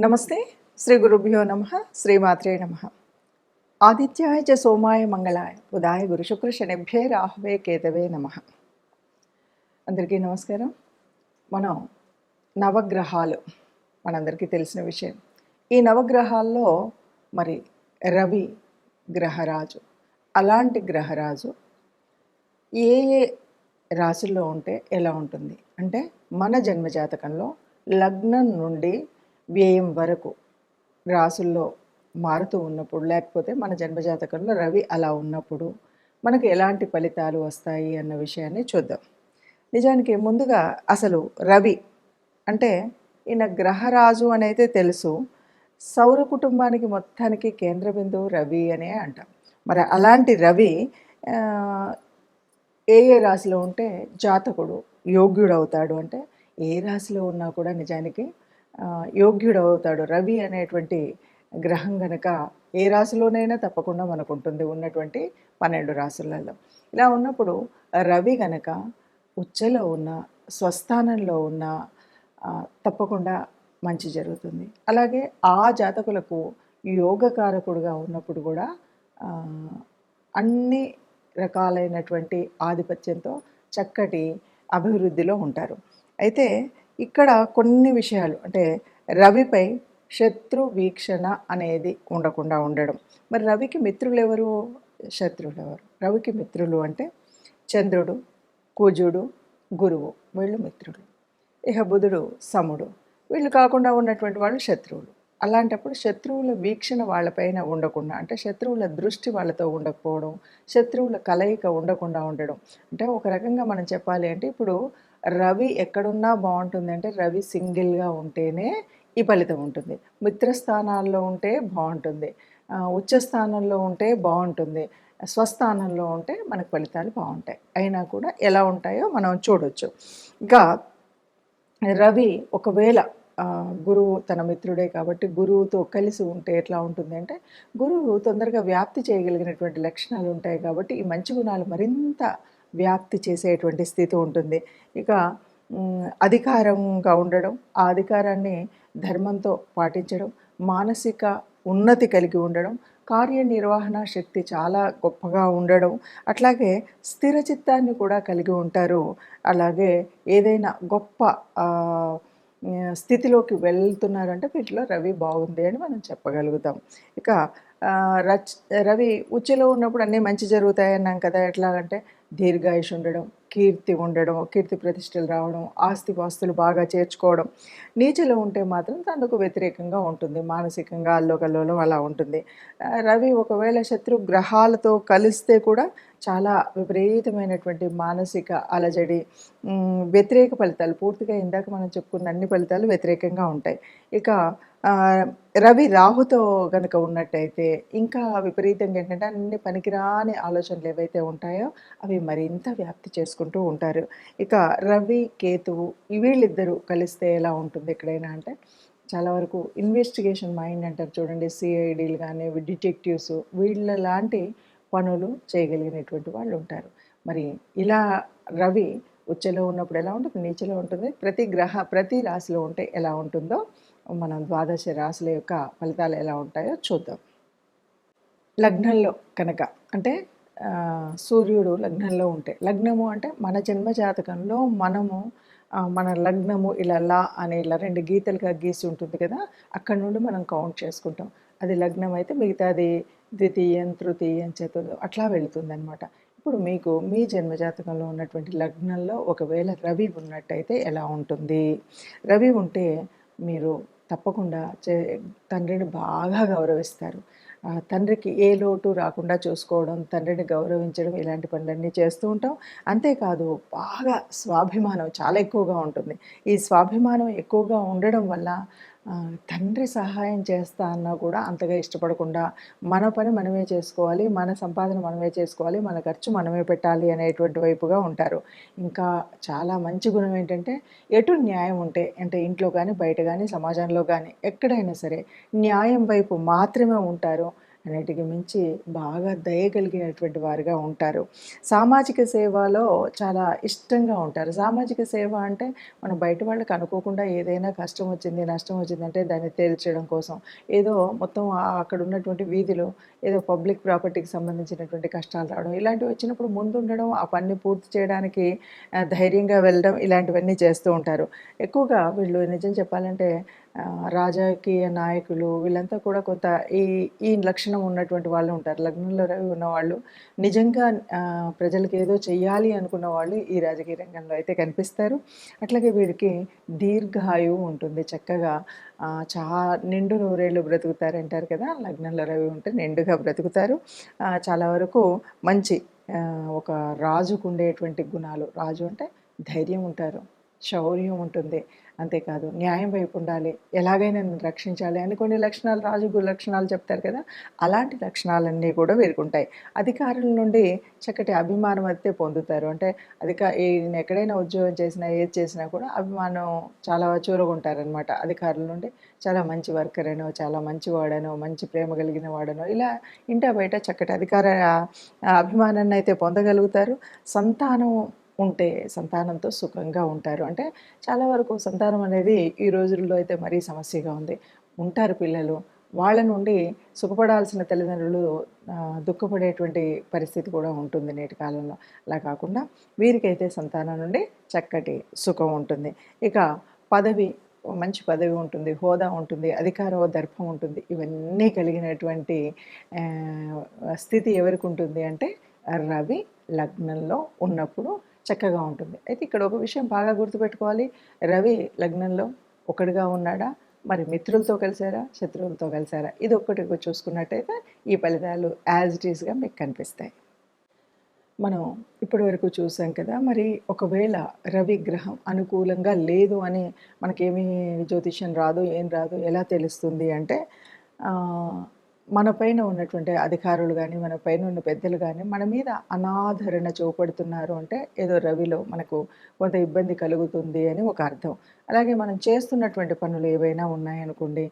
నమస్తే. శ్రీ గురుభ్యో నమ. శ్రీమాత్రే నమ. ఆదిత్యాయ చ సోమాయ మంగళాయ. ఉదాయ గురు శుక్ర శనిభ్యే రాహవే కేతవే నమ. అందరికీ నమస్కారం. మనం నవగ్రహాలు మనందరికీ తెలిసిన విషయం. ఈ నవగ్రహాల్లో మరి రవి గ్రహరాజు అలాంటి గ్రహరాజు ఏ ఏ రాశుల్లో ఉంటే ఎలా ఉంటుంది? అంటే మన జన్మజాతకంలో లగ్నం నుండి వ్యయం వరకు రాసుల్లో మారుతూ ఉన్నప్పుడు లేకపోతే మన జన్మజాతకంలో రవి అలా ఉన్నప్పుడు మనకు ఎలాంటి ఫలితాలు వస్తాయి అన్న విషయాన్ని చూద్దాం. నిజానికి ముందుగా అసలు రవి అంటే ఈయన గ్రహరాజు అనేది తెలుసు. సౌర కుటుంబానికి మొత్తానికి కేంద్ర బిందువు రవి అనే అంటాం. మరి అలాంటి రవి ఏ ఏ రాశిలో ఉంటే జాతకుడు యోగ్యుడు అవుతాడు అంటే ఏ రాశిలో ఉన్నా కూడా నిజానికి యోగ్యుడు అవుతాడు రవి అనేటువంటి గ్రహం గనక ఏ రాశిలోనైనా తప్పకుండా మనకు ఉంటుంది ఉన్నటువంటి పన్నెండు రాశులలో. ఇలా ఉన్నప్పుడు రవి గనక ఉచ్చలో ఉన్న స్వస్థానంలో ఉన్న తప్పకుండా మంచి జరుగుతుంది. అలాగే ఆ జాతకులకు యోగకారకుడుగా ఉన్నప్పుడు కూడా అన్ని రకాలైనటువంటి ఆధిపత్యంతో చక్కటి అభివృద్ధిలో ఉంటారు. అయితే ఇక్కడ కొన్ని విషయాలు అంటే రవిపై శత్రు వీక్షణ అనేది ఉండకుండా ఉండడం. మరి రవికి మిత్రులు ఎవరు? శత్రువులు ఎవరు? రవికి మిత్రులు అంటే చంద్రుడు కుజుడు గురువు. వీళ్ళు మిత్రులు. ఇక బుధుడు సముడు. వీళ్ళు కాకుండా ఉన్నటువంటి వాళ్ళు శత్రువులు. అలాంటప్పుడు శత్రువుల వీక్షణ వాళ్ళపైన ఉండకుండా అంటే శత్రువుల దృష్టి వాళ్ళతో ఉండకపోవడం శత్రువుల కలయిక ఉండకుండా ఉండడం. అంటే ఒక రకంగా మనం చెప్పాలి అంటే ఇప్పుడు రవి ఎక్కడున్నా బాగుంటుంది. అంటే రవి సింగిల్గా ఉంటేనే ఈ ఫలితం ఉంటుంది. మిత్రస్థానాల్లో ఉంటే బాగుంటుంది. ఉచ్చ స్థానంలో ఉంటే బాగుంటుంది. స్వస్థానంలో ఉంటే మనకు ఫలితాలు బాగుంటాయి. అయినా కూడా ఎలా ఉంటాయో మనం చూడొచ్చు. ఇంకా రవి ఒకవేళ గురువు తన మిత్రుడే కాబట్టి గురువుతో కలిసి ఉంటే ఎట్లా ఉంటుంది అంటే గురువు తొందరగా వ్యాప్తి చేయగలిగినటువంటి లక్షణాలు ఉంటాయి కాబట్టి ఈ మంచి గుణాలు మరింత వ్యాప్తి చేసేటువంటి స్థితి ఉంటుంది. ఇక అధికారంగా ఉండడం ఆ అధికారాన్ని ధర్మంతో పాటించడం మానసిక ఉన్నతి కలిగి ఉండడం కార్యనిర్వహణ శక్తి చాలా గొప్పగా ఉండడం అట్లాగే స్థిర చిత్తాన్ని కూడా కలిగి ఉంటారు. అలాగే ఏదైనా గొప్ప స్థితిలోకి వెళ్తున్నారంటే వీటిలో రవి బాగుంది అని మనం చెప్పగలుగుతాం. ఇక రచ్ రవి ఉచ్చలో ఉన్నప్పుడు అన్నీ మంచి జరుగుతాయి అన్నాం కదా ఎట్లాగంటే దీర్ఘాయుష్ ఉండడం కీర్తి ఉండడం కీర్తి ప్రతిష్టలు రావడం ఆస్తిపాస్తులు బాగా చేర్చుకోవడం. నీచలో ఉంటే మాత్రం తనకు వ్యతిరేకంగా ఉంటుంది. మానసికంగా అల్లోకల్లోలం అలా ఉంటుంది. రవి ఒకవేళ శత్రు గ్రహాలతో కలిస్తే కూడా చాలా విపరీతమైనటువంటి మానసిక అలజడి వ్యతిరేక ఫలితాలు. పూర్తిగా ఇందాక మనం చెప్పుకున్న అన్ని ఫలితాలు వ్యతిరేకంగా ఉంటాయి. ఇక రవి రాహుతో కనుక ఉన్నట్టయితే ఇంకా విపరీతంగా ఏంటంటే అన్ని పనికిరాని ఆలోచనలు ఏవైతే ఉంటాయో అవి మరింత వ్యాప్తి చేసుకుంటూ ఉంటారు. ఇక రవి కేతువు వీళ్ళిద్దరూ కలిస్తే ఎలా ఉంటుంది ఎక్కడైనా అంటే చాలా వరకు ఇన్వెస్టిగేషన్ మైండ్ అంటారు చూడండి సిఐడీలు కానీ డిటెక్టివ్స్ వీళ్ళ లాంటి పనులు చేయగలిగినటువంటి వాళ్ళు ఉంటారు. మరి ఇలా రవి ఉచ్చలో ఉన్నప్పుడు ఎలా ఉంటుంది నీచలో ఉంటుంది ప్రతి గ్రహ ప్రతి రాశిలో ఉంటే ఎలా ఉంటుందో మనం ద్వాదశ రాశుల యొక్క ఫలితాలు ఎలా ఉంటాయో చూద్దాం. లగ్నంలో కనుక అంటే సూర్యుడు లగ్నంలో ఉంటే లగ్నము అంటే మన జన్మ జాతకంలో మనము మన లగ్నము ఇలా లా అనే ఇలా రెండు గీతలుగా గీసి ఉంటుంది కదా అక్కడ నుండి మనం కౌంట్ చేసుకుంటాం. అది లగ్నం అయితే మిగతాది ద్వితీయం తృతీయం చతుర్థం అట్లా వెళుతుంది అనమాట ఇప్పుడు మీకు మీ జన్మజాతకంలో ఉన్నటువంటి లగ్నంలో ఒకవేళ రవి ఉన్నట్టయితే ఎలా ఉంటుంది? రవి ఉంటే మీరు తప్పకుండా చే తండ్రిని బాగా గౌరవిస్తారు. తండ్రికి ఏ లోటు రాకుండా చూసుకోవడం తండ్రిని గౌరవించడం ఇలాంటి పనులన్నీ చేస్తూ ఉంటాం. అంతేకాదు బాగా స్వాభిమానం చాలా ఎక్కువగా ఉంటుంది. ఈ స్వాభిమానం ఎక్కువగా ఉండడం వల్ల తండ్రి సహాయం చేస్తా అన్నా కూడా అంతగా ఇష్టపడకుండా మన పని మనమే చేసుకోవాలి మన సంపాదన మనమే చేసుకోవాలి మన ఖర్చు మనమే పెట్టాలి అనేటువంటి వైపుగా ఉంటారు. ఇంకా చాలా మంచి గుణం ఏంటంటే ఎటు న్యాయం ఉంటే అంటే ఇంట్లో కానీ బయట కానీ సమాజంలో కానీ ఎక్కడైనా సరే న్యాయం వైపు మాత్రమే ఉంటారు. అన్నిటికీ మించి బాగా దయ కలిగినటువంటి వారుగా ఉంటారు. సామాజిక సేవలో చాలా ఇష్టంగా ఉంటారు. సామాజిక సేవ అంటే మనం బయట వాళ్ళకి అనుకోకుండా ఏదైనా కష్టం వచ్చింది నష్టం వచ్చిందంటే దాన్ని తేల్చడం కోసం. ఏదో మొత్తం అక్కడ ఉన్నటువంటి వీధిలో ఏదో పబ్లిక్ ప్రాపర్టీకి సంబంధించినటువంటి కష్టాలు రావడం ఇలాంటివి వచ్చినప్పుడు ముందు ఉండడం ఆ పని పూర్తి చేయడానికి ధైర్యంగా వెళ్ళడం ఇలాంటివన్నీ చేస్తూ ఉంటారు. ఎక్కువగా వీళ్ళు నిజం చెప్పాలంటే రాజకీయ నాయకులు వీళ్ళంతా కూడా కొంత ఈ ఈ లక్షణం ఉన్నటువంటి వాళ్ళు ఉంటారు. లగ్నంలో రవి ఉన్నవాళ్ళు నిజంగా ప్రజలకి ప్రజలకు ఏదో చెయ్యాలి అనుకున్న వాళ్ళు ఈ రాజకీయ రంగంలో అయితే కనిపిస్తారు. అట్లాగే వీరికి దీర్ఘాయువు ఉంటుంది. చక్కగా చాలా చా నిండు నూరేళ్ళు బ్రతుకుతారంటారు కదా లగ్నంలో రవి ఉంటే నిండుగా బ్రతుకుతారు. చాలా వరకు మంచి ఒక రాజుకు ఉండేటువంటి గుణాలు. రాజు అంటే ధైర్యం ఉంటారు శౌర్యం ఉంటుంది. అంతేకాదు న్యాయం వైపు ఉండాలి. ఎలాగైనా నన్ను రక్షించాలి అని కొన్ని లక్షణాలు రాజు లక్షణాలు చెప్తారు కదా అలాంటి లక్షణాలన్నీ కూడా వీరుకుంటాయి అధికారుల నుండి చక్కటి అభిమానం అయితే పొందుతారు. అంటే అధిక ఎక్కడైనా ఉద్యోగం చేసినా ఏది చేసినా కూడా అభిమానం చాలా చూరగొంటారనమాట అధికారుల నుండి చాలా మంచి వర్కర్ అనో చాలా మంచి వాడనో మంచి ప్రేమ కలిగిన వాడనో ఇలా ఇంటా బయట చక్కటి అధికార అభిమానాన్ని అయితే పొందగలుగుతారు. సంతానం ఉంటే సంతానంతో సుఖంగా ఉంటారు. అంటే చాలా వరకు సంతానం అనేది ఈ రోజుల్లో అయితే మరీ సమస్యగా ఉంది. ఉంటారు పిల్లలు. వాళ్ళ నుండి సుఖపడాల్సిన తల్లిదండ్రులు దుఃఖపడేటువంటి పరిస్థితి కూడా ఉంటుంది నేటి కాలంలో. అలా కాకుండా వీరికైతే సంతానం నుండి చక్కటి సుఖం ఉంటుంది. ఇక పదవి మంచి పదవి ఉంటుంది హోదా ఉంటుంది అధికార దర్పం ఉంటుంది. ఇవన్నీ కలిగినటువంటి స్థితి ఎవరికి ఉంటుంది అంటే రవి లగ్నంలో ఉన్నప్పుడు చక్కగా ఉంటుంది. అయితే ఇక్కడ ఒక విషయం బాగా గుర్తుపెట్టుకోవాలి. రవి లగ్నంలో ఒకడుగా ఉన్నాడా? మరి మిత్రులతో కలిసారా? శత్రువులతో కలిసారా? ఇది ఒక్కటి చూసుకున్నట్టయితే ఈ ఫలితాలు యాజ్ ఇట్ ఈస్గా మీకు కనిపిస్తాయి. మనం ఇప్పటి వరకు చూసాం కదా మరి ఒకవేళ రవి గ్రహం అనుకూలంగా లేదు అని మనకేమీ జ్యోతిష్యం రాదు ఏం రాదు ఎలా తెలుస్తుంది అంటే మన పైన ఉన్నటువంటి అధికారులు కానీ మన పైన ఉన్న పెద్దలు కానీ మన మీద అనాదరణ చూపడుతున్నారు అంటే ఏదో రవిలో మనకు కొంత ఇబ్బంది కలుగుతుంది అని ఒక అర్థం. అలాగే మనం చేస్తున్నటువంటి పనులు ఏవైనా ఉన్నాయనుకోండి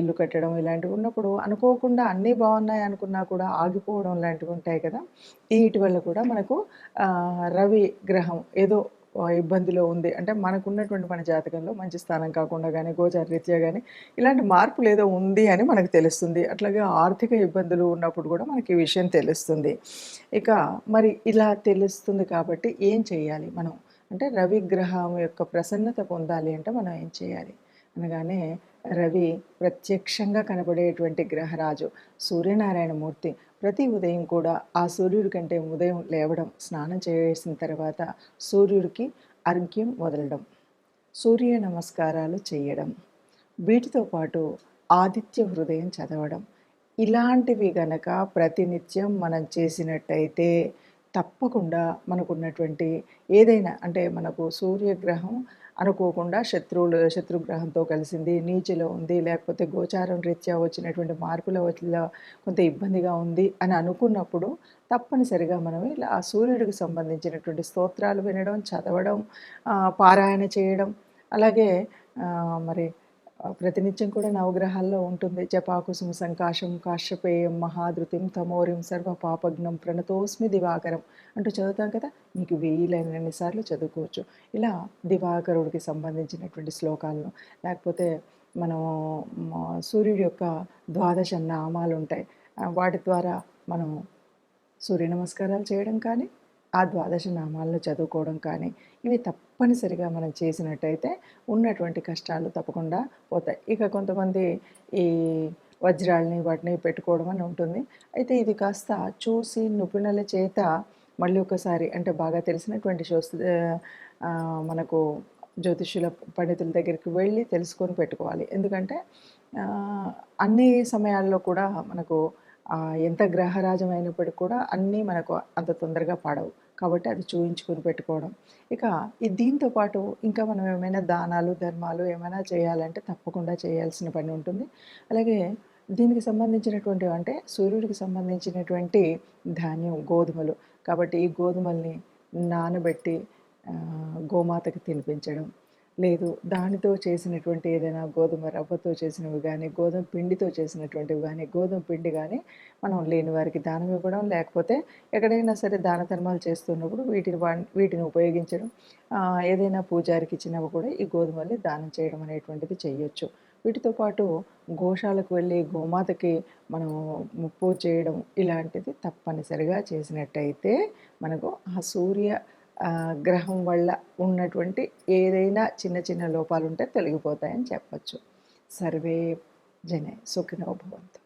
ఇల్లు కట్టడం ఇలాంటివి ఉన్నప్పుడు అనుకోకుండా అన్నీ బాగున్నాయి అనుకున్నా కూడా ఆగిపోవడం లాంటివి ఉంటాయి కదా. వీటి వల్ల కూడా మనకు రవి గ్రహం ఏదో ఇబ్బందిలో ఉంది. అంటే మనకున్నటువంటి మన జాతకంలో మంచి స్థానం కాకుండా కానీ గోచార రీత్యా కానీ ఇలాంటి మార్పులు ఏదో ఉంది అని మనకు తెలుస్తుంది. అట్లాగే ఆర్థిక ఇబ్బందులు ఉన్నప్పుడు కూడా మనకి ఈ విషయం తెలుస్తుంది. ఇక మరి ఇలా తెలుస్తుంది కాబట్టి ఏం చేయాలి మనం? అంటే రవి గ్రహం యొక్క ప్రసన్నత పొందాలి అంటే మనం ఏం చేయాలి? అనగానే రవి ప్రత్యక్షంగా కనబడేటువంటి గ్రహరాజు సూర్యనారాయణ మూర్తి. ప్రతి ఉదయం కూడా ఆ సూర్యుడి కంటే ఉదయం లేవడం స్నానం చేసిన తర్వాత సూర్యుడికి అర్ఘ్యం వదలడం సూర్య నమస్కారాలు చేయడం వీటితో పాటు ఆదిత్య హృదయం చదవడం. ఇలాంటివి గనక ప్రతినిత్యం మనం చేసినట్టయితే తప్పకుండా మనకున్నటువంటి ఏదైనా అంటే మనకు సూర్యగ్రహం అనుకోకుండా శత్రువులు శత్రుగ్రహంతో కలిసింది నీచిలో ఉంది లేకపోతే గోచారం రీత్యా వచ్చినటువంటి మార్పుల వల్ల కొంత ఇబ్బందిగా ఉంది అని అనుకున్నప్పుడు తప్పనిసరిగా మనం ఇలా ఆ సూర్యుడికి సంబంధించినటువంటి స్తోత్రాలు వినడం చదవడం పారాయణ చేయడం అలాగే మరి ప్రతినిత్యం కూడా నవగ్రహాల్లో ఉంటుంది. జపాకుసుమ సంకాశం కాశ్యపేయం మహాధృతిం తమోరిం సర్వ పాపజ్ఞం ప్రణతోస్మి దివాకరం అంటూ చదువుతాం కదా? మీకు వీలైనన్ని సార్లు చదువుకోవచ్చు. ఇలా దివాకరుడికి సంబంధించినటువంటి శ్లోకాలను. లేకపోతే మనం సూర్యుడి యొక్క ద్వాదశ నామాలు ఉంటాయి. వాటి ద్వారా మనం సూర్య నమస్కారాలు చేయడం కానీ ఆ ద్వాదశ నామాలను చదువుకోవడం కానీ ఇవి తప్ప తప్పనిసరిగా మనం చేసినట్టయితే ఉన్నటువంటి కష్టాలు తప్పకుండా పోతాయి. ఇక కొంతమంది ఈ వజ్రాలని వాటిని పెట్టుకోవడం అని ఉంటుంది. అయితే ఇది కాస్త చూసి నిపుణుల చేత మళ్ళీ ఒకసారి అంటే బాగా తెలిసినటువంటి శోస్ మనకు జ్యోతిష్యుల పండితుల దగ్గరికి వెళ్ళి తెలుసుకొని పెట్టుకోవాలి. ఎందుకంటే అన్ని సమయాల్లో కూడా మనకు ఎంత గ్రహరాజం అయినప్పటికీ కూడా అన్నీ మనకు అంత తొందరగా పాడవు. కాబట్టి అది చూయించుకొని పెట్టుకోవడం. ఇక ఈ దీంతో పాటు ఇంకా మనం ఏమైనా దానాలు ధర్మాలు ఏమైనా చేయాలంటే తప్పకుండా చేయాల్సిన పని ఉంటుంది. అలాగే దీనికి సంబంధించినటువంటి అంటే సూర్యుడికి సంబంధించినటువంటి ధాన్యం గోధుమలు. కాబట్టి ఈ గోధుమల్ని నానబెట్టి గోమాతకి తినిపించడం లేదు. దానితో చేసినటువంటి ఏదైనా గోధుమ రవ్వతో చేసినవి కానీ గోధుమ పిండితో చేసినటువంటివి కానీ గోధుమ పిండి కానీ మనం లేని వారికి దానం ఇవ్వడం లేకపోతే ఎక్కడైనా సరే దాన ధర్మాలు చేస్తున్నప్పుడు వీటిని వా వీటిని ఉపయోగించడం ఏదైనా పూజారికి ఇచ్చినవి కూడా ఈ గోధుమల్ని దానం చేయడం అనేటువంటిది చేయొచ్చు. వీటితో పాటు గోశాలకు వెళ్ళి గోమాతకి మనం ముప్పు చేయడం ఇలాంటిది తప్పనిసరిగా చేసినట్టయితే మనకు ఆ సూర్య గ్రహం వల్ల ఉన్నటువంటి ఏదైనా చిన్న చిన్న లోపాలు ఉంటే తొలగిపోతాయని చెప్పచ్చు. సర్వే జనే సుఖినో భవంతు.